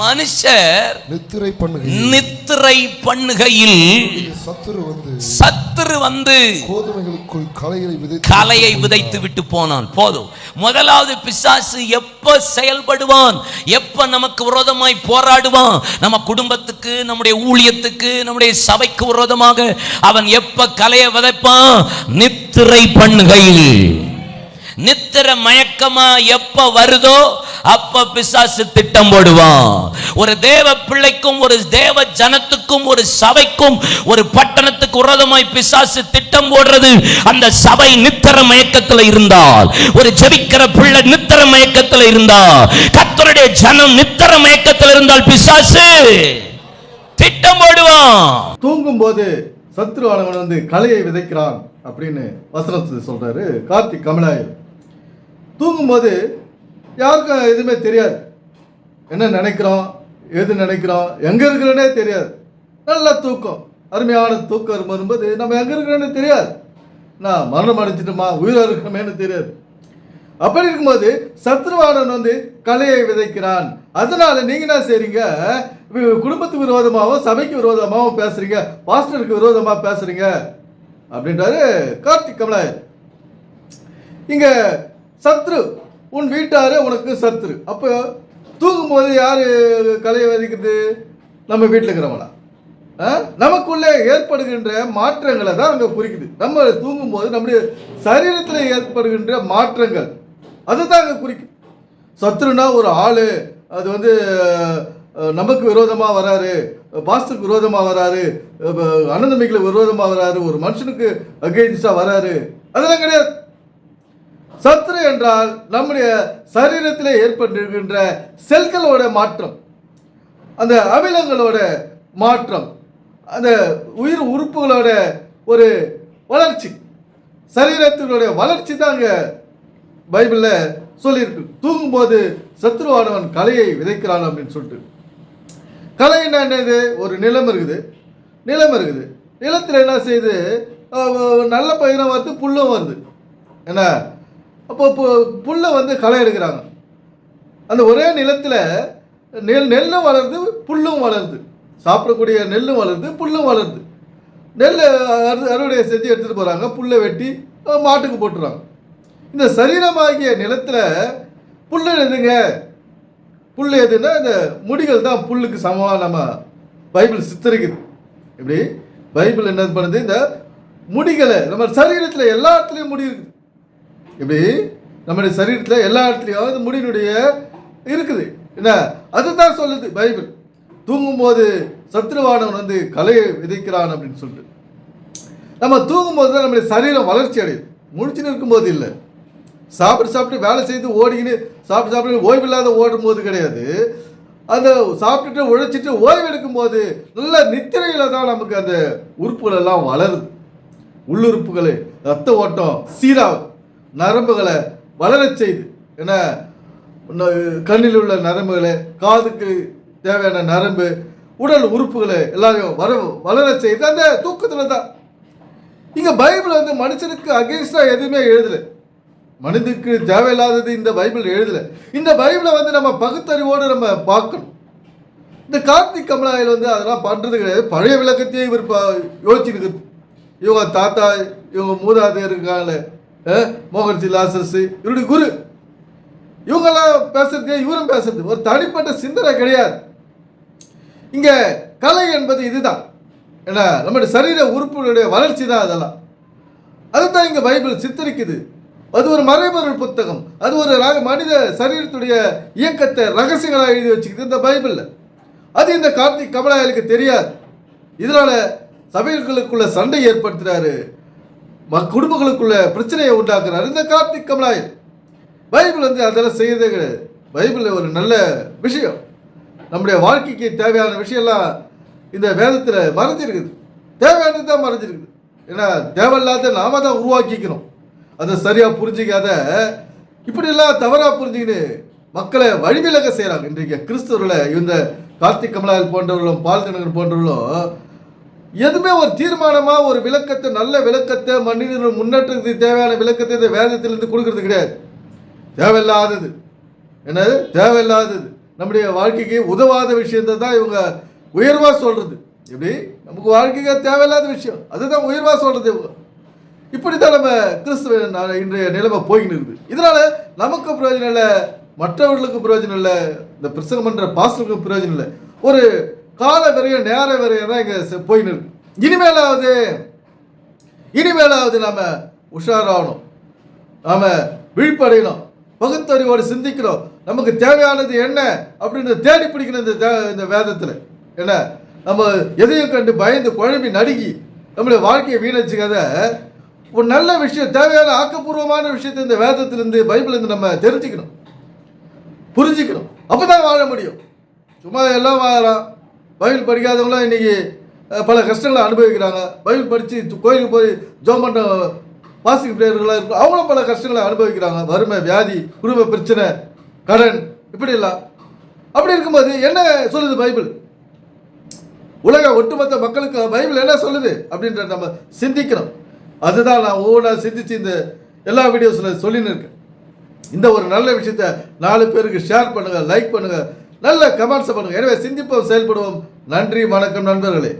மனுஷர் நித்திரை பண்ணுகையில் நித்திரை பண்ணுகையில் சத்துரு வந்து சத்துரு வந்து கோதுமைகளுக்குள் களைகளை விதைத்து கலையை விதைத்து விட்டு போனான். போதும். முதலாவது பிசாசு எப்ப செயல்படுவான்? எப்ப நமக்கு விரோதமாய் போராடுவான்? நம்ம குடும்பத்துக்கு நம்முடைய ஊழியத்துக்கு நம்முடைய சபைக்கு விரோதமாக அவன் எப்ப கலையை விதைப்பான்? நித்திரை பண்ணுகையில். நித்திர மயக்கமா எப்ப வருதோ அப்ப பிசாசு திட்டம் போடுவான். ஒரு தேவ பிள்ளைக்கும் ஒரு தேவ ஜனத்துக்கும் ஒரு சபைக்கும் ஒரு பட்டணத்துக்கு உரதமாய் பிசாசு திட்டம் போடுறது அந்த சபை நித்திர மயக்கத்துல இருந்தால் ஒரு ஜெபிக்கிற பிள்ளை நித்திர மயக்கத்துல இருந்தால் கத்தருடைய ஜனம் நித்திர மயக்கத்துல இருந்தால் பிசாசு திட்டம் போடுவான். தூங்கும் போது சத்ருவானவன் வந்து கலையை விதைக்கிறான் அப்படின்னு வசனத்தை சொல்றாரு. கார்த்திக் கமலாயர் தூங்கும்போது யாருக்கும் எதுவுமே தெரியாது. என்ன நினைக்கிறோம் எது நினைக்கிறோம் எங்க இருக்கிறோன்னே தெரியாது. நல்ல தூக்கம் அருமையான தூக்கம் வரும்போது நம்ம எங்க இருக்கிறோன்னு தெரியாது. நான் மரணம் அடைஞ்சிட்டோமா உயிரா இருக்கணுமேனு தெரியாது. அப்படி இருக்கும்போது சத்ருவானன் வந்து கலையை விதைக்கிறான். அதனால நீங்க என்ன செய்றீங்க? குடும்பத்துக்கு விரோதமாகவும் சபைக்கு விரோதமாகவும் பேசுறீங்க. பாஸ்டருக்கு விரோதமா பேசுறீங்க. அப்படின்றாரு கார்த்திக் கமலாயர் இங்க சத்ரு உன் வீட்டாரு உனக்கு சத்துரு. அப்போ தூங்கும்போது யார் கலையை விதைக்கிறது? நம்ம வீட்டில் இருக்கிறவங்களா? நமக்குள்ளே ஏற்படுகின்ற மாற்றங்களை தான் அங்கே குறிக்குது. நம்ம தூங்கும்போது நம்முடைய சரீரத்தில் ஏற்படுகின்ற மாற்றங்கள். அதுதான் அங்கே குறிக்குது சத்துருனா ஒரு ஆள் அது வந்து நமக்கு விரோதமாக வராரு பாஸ்துக்கு விரோதமாக வராரு அனந்தமிகளுக்கு விரோதமாக வராரு ஒரு மனுஷனுக்கு அகெயின்ஸ்டாக வராரு. அதெல்லாம் கிடையாது. சத்ரு என்றால் நம்முடைய சரீரத்தில் ஏற்பட்டிருக்கின்ற செல்களோட மாற்றம் அந்த அமிலங்களோட மாற்றம் அந்த உயிர் உறுப்புகளோட ஒரு வளர்ச்சி சரீரத்தினுடைய வளர்ச்சி தான் அங்கே பைபிளில் சொல்லியிருக்கு. தூங்கும்போது சத்ருவானவன் கலையை விதைக்கிறான் அப்படின்னு சொல்லிட்டு. கலை என்ன என்னது? ஒரு நிலம் இருக்குது. நிலம் இருக்குது. நிலத்தில் என்ன செய்யுது நல்ல பயிரும் வருது புல்லும் வருது. என்ன? அப்போ பு- புல்லை வந்து களை எடுக்கிறாங்க. அந்த ஒரே நிலத்தில் நெல் நெல்லும் வளருது புல்லும் வளருது. சாப்பிடக்கூடிய நெல்லும் வளருது புல்லும் வளருது. நெல் அறு அறுவடை செஞ்சு எடுத்துகிட்டு போகிறாங்க புல்லை வெட்டி மாட்டுக்கு போட்டுறாங்க. இந்த சரீரமாகிய நிலத்தில் புல் எதுங்க? புல் எதுன்னா இந்த முடிகள் தான் புல்லுக்கு சமமாக நம்ம பைபிள் சித்தரிக்குது. இப்படி பைபிள் என்ன பண்ணுது? இந்த முடிகளை நம்ம சரீரத்தில் எல்லா இடத்துலையும் முடி இருக்குது. இப்படி நம்முடைய சரீரத்தில் எல்லா இடத்துலையும் இந்த முடியினுடைய இருக்குது. என்ன? அதுதான் சொல்லுது பைபிள். தூங்கும்போது சத்ருவானவன் வந்து கலையை விதைக்கிறான் அப்படின்னு சொல்லிட்டு. நம்ம தூங்கும்போது தான் நம்முடைய சரீரம் வளர்ச்சி அடையுது. முடிச்சுன்னு இருக்கும்போது இல்லை. சாப்பிட்டு சாப்பிட்டு வேலை செய்து ஓடிக்கின்னு சாப்பிட்டு சாப்பிட்டு ஓய்வு இல்லாத ஓடும் போது கிடையாது. அந்த சாப்பிட்டுட்டு உழைச்சிட்டு ஓய்வு எடுக்கும்போது நல்ல நித்திரையில் தான் நமக்கு அந்த உறுப்புகள் எல்லாம் வளருது. உள்ளுறுப்புகளை ரத்த ஓட்டம் சீராகும் நரம்புகளை வளரச் செய்து என்ன கண்ணில் உள்ள நரம்புகளை காதுக்கு தேவையான நரம்பு உடல் உறுப்புகளை எல்லாரையும் வர வளர செய்து அந்த தூக்கத்தில் தான் இங்கே பைபிள் வந்து மனுஷனுக்கு அகேன்ஸ்டாக எதுவுமே எழுதலை. மனிதனுக்கு தேவையில்லாதது இந்த பைபிள் எழுதலை. இந்த பைபிளை வந்து நம்ம பகுத்தறிவோடு நம்ம பார்க்கணும். இந்த கார்த்திக் கமலாயில் வந்து அதெல்லாம் பண்ணுறது கிடையாது. பழைய விளக்கத்தையே இவர் யோசிச்சுக்கிது இவங்க தாத்தா இவங்க மூதாதையர் இருக்காங்களே மோகன்ஜி லாசஸ் இவருடைய குரு. இவங்கெல்லாம் பேசுறது இவரும் பேசுறது ஒரு தனிப்பட்ட சிந்தனை கிடையாது. இங்க கலை என்பது இதுதான். என்ன நம்முடைய சரீர உறுப்புகளுடைய வளர்ச்சி தான் அதெல்லாம். அதுதான் இங்க பைபிள் சித்தரிக்குது. அது ஒரு மறைபொருள் புத்தகம். அது ஒரு மனித சரீரத்துடைய இயக்கத்தை ரகசியங்களாக எழுதி வச்சுக்கிது இந்த பைபிளில். அது இந்த கார்த்திக் கமலாயலுக்கு தெரியாது. இதனால சபைகளுக்குள்ள சண்டை ஏற்படுத்துறாரு குடும்பங்களுக்குள்ள பிரச்சனையை உண்டாக்குறாரு. இந்த கார்த்திக் கமலாயல் பைபிள் வந்து அதெல்லாம் செய்யறதே கிடையாது. பைபிள் ஒரு நல்ல விஷயம். நம்முடைய வாழ்க்கைக்கு தேவையான விஷயம்லாம் இந்த வேதத்தில் மறைஞ்சிருக்குது. தேவையானது தான் மறைஞ்சிருக்குது. ஏன்னா தேவையில்லாத நாம தான் உருவாக்கிக்கணும். அதை சரியாக புரிஞ்சிக்காத இப்படிலாம் தவறாக புரிஞ்சுக்கின்னு மக்களை வழிவிலக செய்கிறாங்க இன்றைக்கு கிறிஸ்தவர்களை இந்த கார்த்திக் கமலாயல் போன்றவர்களும் பால்கனகர் போன்றவர்களும் எதுவுமே ஒரு தீர்மானமாக ஒரு விளக்கத்தை நல்ல விளக்கத்தை மனிதர்கள் முன்னேற்றத்துக்கு தேவையான விளக்கத்தை இந்த வேதத்திலிருந்து கொடுக்கறது கிடையாது. தேவையில்லாதது. என்னது? தேவையில்லாதது. நம்முடைய வாழ்க்கைக்கு உதவாத விஷயத்தை தான் இவங்க உயர்வாக சொல்கிறது எப்படி? நமக்கு வாழ்க்கைக்கு தேவையில்லாத விஷயம். அதுதான் உயர்வாக சொல்கிறது இவங்க. இப்படித்தான் நம்ம கிறிஸ்துவ இன்றைய நிலைமை போயின்னு இருக்குது. இதனால் நமக்கு பிரயோஜனம் இல்லை மற்றவர்களுக்கு பிரயோஜனம் இல்லை இந்த பிரசங்கம் பண்ணுற பாஸ்டருக்கு பிரயோஜனம் இல்லை. ஒரு கால விரையும் நேர விரைய தான் இங்க செ- போயின்னு இனிமேலாவது இனிமேலாவது நம்ம உஷாராகணும். நாம் விழிப்படையணும். பகுத்தறிவோடு சிந்திக்கிறோம். நமக்கு தேவையானது என்ன அப்படின்னு தேடி பிடிக்கணும் இந்த தே- இந்த வேதத்தில். என்ன? நம்ம எதையும் கண்டு பயந்து குழம்பி நடுங்கி நம்மளுடைய வாழ்க்கையை வீணச்சிக்காத ஒரு நல்ல விஷயம் தேவையான ஆக்கப்பூர்வமான விஷயத்தை இந்த வேதத்திலிருந்து பைபிளிருந்து நம்ம தெரிஞ்சுக்கணும். புரிஞ்சுக்கணும். அப்பதான் வாழ முடியும். சும்மா எல்லாம் வாழலாம். பைபிள் படிக்காதவங்களாம் இன்றைக்கி பல கஷ்டங்களை அனுபவிக்கிறாங்க. பைபிள் படித்து கோயிலுக்கு போய் ஜோம் பண்ணுற பாசிங் பிளேயர்களாக இருக்கும் அவங்களும் பல கஷ்டங்களை அனுபவிக்கிறாங்க. வறுமை வியாதி குடும்ப பிரச்சனை கடன் இப்படி எல்லாம் அப்படி இருக்கும்போது என்ன சொல்லுது பைபிள்? உலக ஒட்டுமொத்த மக்களுக்கு பைபிள் என்ன சொல்லுது? அப்படின்ற நம்ம சிந்திக்கிறோம் அதுதான் நான் ஒவ்வொன்றா சிந்திச்சு இந்த எல்லா வீடியோஸில் சொல்லின்னு இருக்கேன். இந்த ஒரு நல்ல விஷயத்த நாலு பேருக்கு ஷேர் பண்ணுங்கள் லைக் பண்ணுங்கள் நல்ல கமெண்ட்ஸ் பண்ணுங்கள் எனவே சிந்திப்போம் செயல்படுவோம். நன்றி வணக்கம் நண்பர்களே.